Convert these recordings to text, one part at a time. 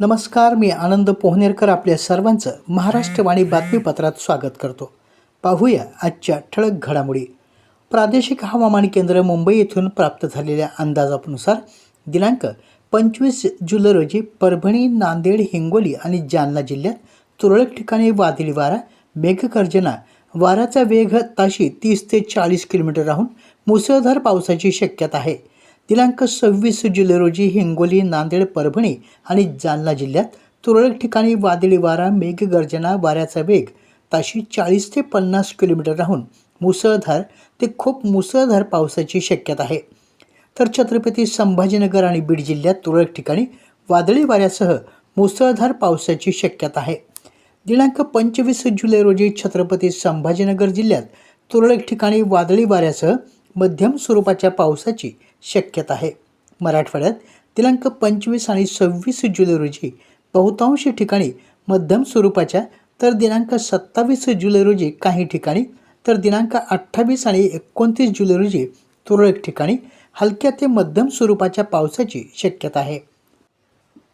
नमस्कार मी आनंद पोहनेरकर आपल्या सर्वांचं महाराष्ट्रवाणी बातमीपत्रात स्वागत करतो. पाहूया आजच्या ठळक घडामोडी. प्रादेशिक हवामान केंद्र मुंबई येथून प्राप्त झालेल्या अंदाजानुसार दिनांक पंचवीस जुलै रोजी परभणी नांदेड हिंगोली आणि जालना जिल्ह्यात तुरळक ठिकाणी वादळी वारा मेघगर्जना वाऱ्याचा वेग ताशी तीस ते चाळीस किलोमीटर राहून मुसळधार पावसाची शक्यता आहे. दिनांक सव्वीस जुलै रोजी हिंगोली नांदेड परभणी आणि जालना जिल्ह्यात तुरळक ठिकाणी वादळी वारा मेघगर्जना वाऱ्याचा वेग ताशी चाळीस ते पन्नास किलोमीटर राहून मुसळधार ते खूप मुसळधार पावसाची शक्यता आहे. तर छत्रपती संभाजीनगर आणि बीड जिल्ह्यात तुरळक ठिकाणी वादळी वाऱ्यासह मुसळधार पावसाची शक्यता आहे. दिनांक पंचवीस जुलै रोजी छत्रपती संभाजीनगर जिल्ह्यात तुरळक ठिकाणी वादळी वाऱ्यासह मध्यम स्वरूपाच्या पावसाची शक्यता आहे. मराठवाड्यात दिनांक पंचवीस आणि सव्वीस जुलै रोजी बहुतांश ठिकाणी मध्यम स्वरूपाच्या तर दिनांक सत्तावीस जुलै रोजी काही ठिकाणी तर दिनांक अठ्ठावीस आणि एकोणतीस जुलै रोजी तुरळक ठिकाणी हलक्या ते मध्यम स्वरूपाच्या पावसाची शक्यता आहे.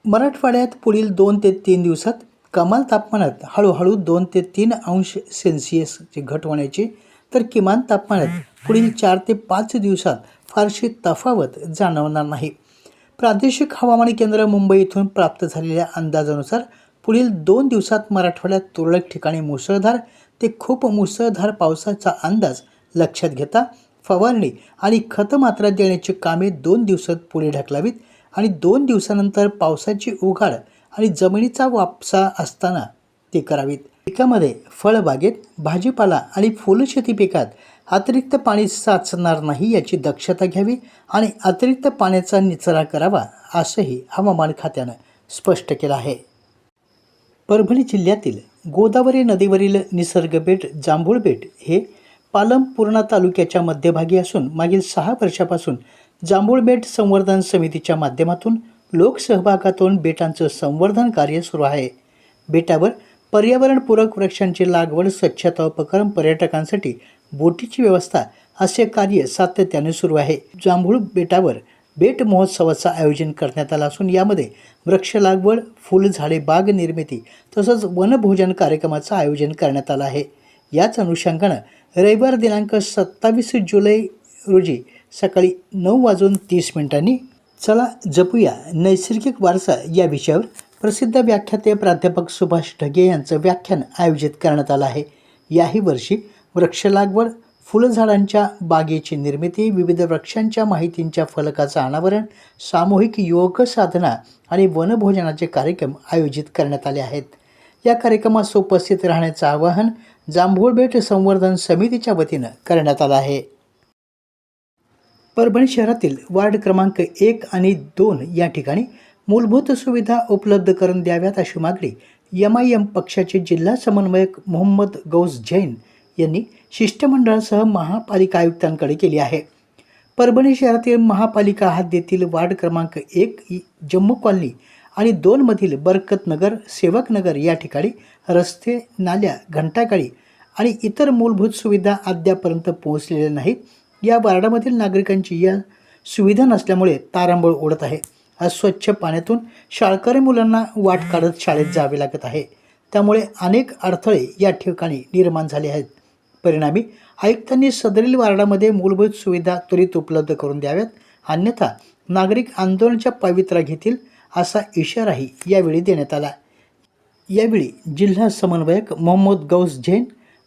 मराठवाड्यात पुढील दोन ते तीन दिवसात कमाल तापमानात हळूहळू दोन ते तीन अंश सेल्सिअसची घट होण्याची तर किमान तापमानात पुढील चार ते पाच दिवसात फारशी तफावत जाणवणार नाही. प्रादेशिक हवामान केंद्र मुंबई इथून प्राप्त झालेल्या अंदाजानुसार पुढील दोन दिवसात मराठवाड्यात तुरळक ठिकाणी मुसळधार ते खूप मुसळधार पावसाचा अंदाज लक्षात घेता फवारणी आणि खतमात्रा देण्याची कामे दोन दिवसात पुढे ढकलावीत आणि दोन दिवसानंतर पावसाची उघाड आणि जमिनीचा वापसा असताना ते करावीत. पिकामध्ये फळबागेत भाजीपाला आणि फुलशेती पिकात अतिरिक्त पाणी साचणार नाही याची दक्षता घ्यावी आणि अतिरिक्त पाण्याचा निचरा करावा असंही हवामान खात्यानं स्पष्ट केलं आहे. परभणी जिल्ह्यातील गोदावरी नदीवरील निसर्गबेट जांभूळबेट हे पालम पूर्णा तालुक्याच्या मध्यभागी असून मागील सहा वर्षापासून जांभूळबेट संवर्धन समितीच्या माध्यमातून लोकसहभागातून बेटांचं संवर्धन कार्य सुरू आहे. बेटावर पर्यावरणपूरक वृक्षांची लागवड स्वच्छता उपक्रम पर्यटकांसाठी बोटीची व्यवस्था असे कार्य सातत्याने सुरू आहे. जांभूळ बेटावर बेट महोत्सवाचं आयोजन करण्यात आलं असून यामध्ये वृक्ष लागवड फुलझाडे बाग निर्मिती तसंच वनभोजन कार्यक्रमाचं आयोजन करण्यात आलं आहे. याच अनुषंगानं रविवार दिनांक सत्तावीस जुलै रोजी सकाळी नऊ वाजून तीस मिनिटांनी चला जपूया नैसर्गिक वारसा या विषयावर प्रसिद्ध व्याख्याते प्राध्यापक सुभाष ढगे यांचं व्याख्यान आयोजित करण्यात आलं आहे. याही वर्षी वृक्ष लागवड फुलझाडांच्या बागेची निर्मिती विविध वृक्षांच्या माहितींच्या फलकाचं अनावरण सामूहिक योग साधना आणि वनभोजनाचे कार्यक्रम आयोजित करण्यात आले आहेत. या कार्यक्रमास उपस्थित राहण्याचं आवाहन जांभूळबेट संवर्धन समितीच्या वतीनं करण्यात आलं आहे. परभणी शहरातील वार्ड क्रमांक एक आणि दोन या ठिकाणी मूलभूत सुविधा उपलब्ध करून द्याव्यात अशी मागणी एम आय एम पक्षाचे जिल्हा समन्वयक मोहम्मद गौस जैन यांनी शिष्टमंडळासह महापालिका आयुक्तांकडे केली आहे. परभणी शहरातील महापालिका हद्दीतील वार्ड क्रमांक एक जम्मू कॉलनी आणि दोनमधील बरकतनगर सेवकनगर या ठिकाणी रस्ते नाल्या घंटागाडी आणि इतर मूलभूत सुविधा अद्यापर्यंत पोहोचलेल्या नाहीत. या वार्डामधील नागरिकांची या सुविधा नसल्यामुळे तारांबळ उडत आहे. अस्वच्छ पाण्यातून शाळकरी मुलांना वाट काढत शाळेत जावे लागत आहे. त्यामुळे अनेक अडथळे या ठिकाणी निर्माण झाले आहेत. परिणामी आयुक्तांनी सदरील वार्डामध्ये मूलभूत सुविधा त्वरित उपलब्ध करून द्याव्यात. अन्यथा नागरिक आंदोलनाच्या पवित्रा घेतील असा इशाराही यावेळी देण्यात आला. यावेळी जिल्हा समन्वयक मोहम्मद गौस जैन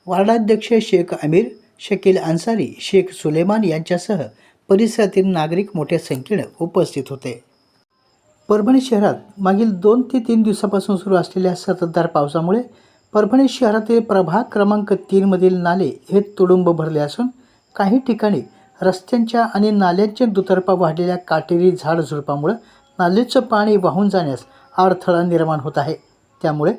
वार्डाध्यक्ष शेख अमीर शकील अन्सारी शेख सुलेमान यांच्यासह परिसरातील नागरिक मोठ्या संख्येनं उपस्थित होते. परभणी शहरात मागील दोन ते तीन दिवसापासून सुरू असलेल्या सततधार पावसामुळे परभणी शहरातील प्रभाग क्रमांक तीनमधील नाले हे तुडुंब भरले असून काही ठिकाणी रस्त्यांच्या आणि नाल्यांच्या दुतर्फा वाढलेल्या काटेरी झाडझुडपामुळं नालेचं पाणी वाहून जाण्यास अडथळा निर्माण होत आहे. त्यामुळे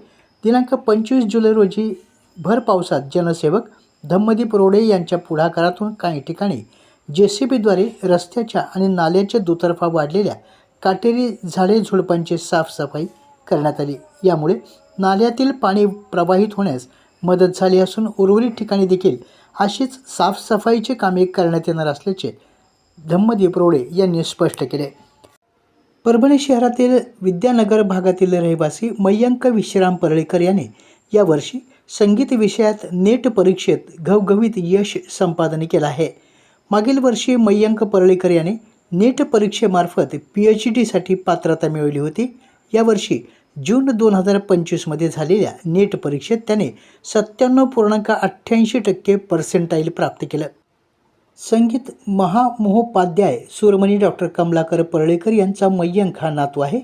दिनांक पंचवीस जुलै रोजी भर पावसात जनसेवक धम्मदीप रोडे यांच्या पुढाकारातून काही ठिकाणी जे सी बीद्वारे रस्त्याच्या आणि नाल्याच्या दुतर्फा वाढलेल्या काटेरी झाडे झुडपांची साफसफाई करण्यात आली. यामुळे नाल्यातील पाणी प्रवाहित होण्यास मदत झाली असून उर्वरित ठिकाणी देखील अशीच साफसफाईची कामे करण्यात येणार असल्याचे धम्मदीप रोडे यांनी स्पष्ट केले. परभणी शहरातील विद्यानगर भागातील रहिवासी मयंक विश्राम परळीकर याने यावर्षी संगीत विषयात नेट परीक्षेत घवघवीत यश संपादन केलं आहे. मागील वर्षी मय्यंक परळीकर यांनी नेट परीक्षेमार्फत पी एच डीसाठी पात्रता मिळवली होती. यावर्षी जून दोन हजार पंचवीसमध्ये झालेल्या नेट परीक्षेत त्याने सत्त्याण्णव पूर्णांक अठ्ठ्याऐंशी टक्के पर्सेंटाईल प्राप्त केलं. संगीत महामहोपाध्याय सुरमणी डॉक्टर कमलाकर परळेकर यांचा मय्यंक हा नातू आहे.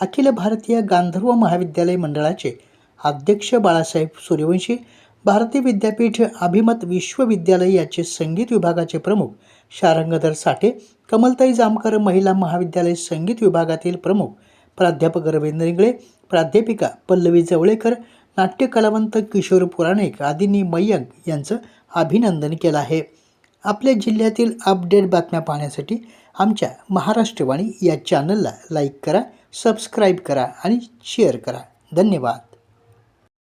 अखिल भारतीय गांधर्व महाविद्यालय मंडळाचे अध्यक्ष बाळासाहेब सूर्यवंशी भारतीय विद्यापीठ अभिमत विश्वविद्यालय याचे संगीत विभागाचे प्रमुख शारंगधर साठे कमलताई जामकर महिला महाविद्यालय संगीत विभागातील प्रमुख प्राध्यापक रवींद्र इंगळे प्राध्यापिका पल्लवी जवळेकर नाट्य कलावंत किशोर पुराणिक आदींनी मय्यंक यांचं अभिनंदन केलं आहे. आपल्या जिल्ह्यातील अपडेट बातम्या पाहण्यासाठी आमच्या महाराष्ट्रवाणी या चॅनलला लाईक करा सबस्क्राईब करा आणि शेअर करा. धन्यवाद.